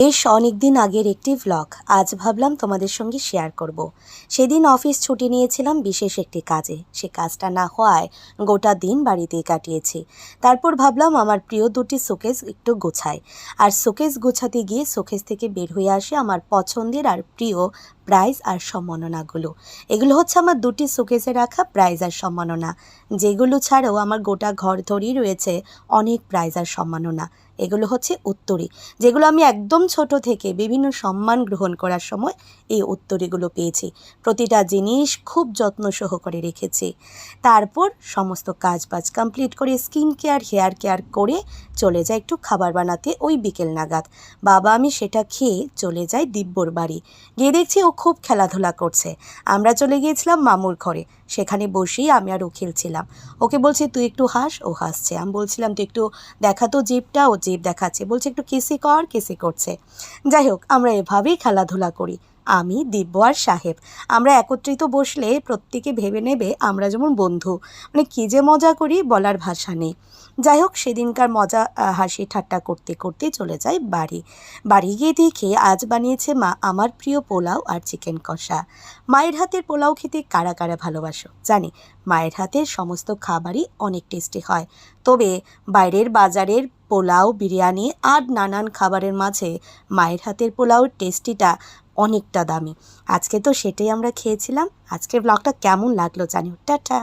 বেশ অনেক দিন আগের একটি ভ্লগ আজ ভাবলাম তোমাদের সঙ্গে শেয়ার করব। সেদিন অফিস ছুটি নিয়েছিলাম বিশেষ একটি কাজে। সে কাজটা না হওয়ায় গোটা দিন বাড়িতেই কাটিয়েছি। তারপর ভাবলাম আমার প্রিয় দুটি শোকেস একটু গোছাই। আর শোকেস গোছাতে গিয়ে শোকেস থেকে বের হয়ে আসে আমার পছন্দের আর প্রিয় প্রাইজ আর সম্মাননাগুলো। এগুলো হচ্ছে আমার দুটি শোকেসে রাখা প্রাইজ আর সম্মাননা। যেগুলো ছাড়াও আমার গোটা ঘর ধরেই রয়েছে অনেক প্রাইজ আর সম্মাননা। এগুলো হচ্ছে উত্তরী, যেগুলো আমি একদম ছোট থেকে বিভিন্ন সম্মান গ্রহণ করার সময় এই উত্তরীগুলো পেয়েছি। প্রতিটা জিনিস খুব যত্ন সহকারে রেখেছি। তারপর সমস্ত কাজ বাজ কমপ্লিট করে স্কিন কেয়ার হেয়ার কেয়ার করে চলে যাই একটু খাবার বানাতে ওই বিকেল নাগাদ। বাবা আমি সেটা খেয়ে চলে যাই দিব্যর বাড়ি। গিয়ে দেখছি ও খুব খেলাধুলা করছে। আমরা চলে গিয়েছিলাম মামুর ঘরে। সেখানে বসেই আমি আর ও খেলছিলাম। ওকে বলছি, তুই একটু হাস, ও হাসছে। আমি বলছিলাম, তুই একটু দেখা তো জিপটা, ও জিপ দেখাচ্ছে। বলছে একটু কিসি কর কিসি করছে? যাই হোক আমরা এভাবেই খেলাধুলা করি। আমি, দিব্য আর সাহেব। আমরা একত্রিত বসলে প্রত্যেকে ভেবে নেবে আমরা যেমন বন্ধু। মানে কী যে মজা করি বলার ভাষা নেই। যাই হোক সেদিনকার মজা হাসি ঠাট্টা করতে করতে চলে যাই বাড়ি। বাড়ি গিয়ে দেখে আজ বানিয়েছে মা আমার প্রিয় পোলাও আর চিকেন কষা। মায়ের হাতের পোলাও খেতে কারা কারা ভালোবাসো? জানি, মায়ের হাতের সমস্ত খাবারই অনেক টেস্টি হয়। তবে বাইরের বাজারের পোলাও, বিরিয়ানি আর নানান খাবারের মাঝে মায়ের হাতের পোলাওর টেস্টিটা অনেকটা দামি। আজকে তো সেটাই আমরা খেয়েছিলাম। আজকের ব্লগটা কেমন লাগল জানিও। টাটা!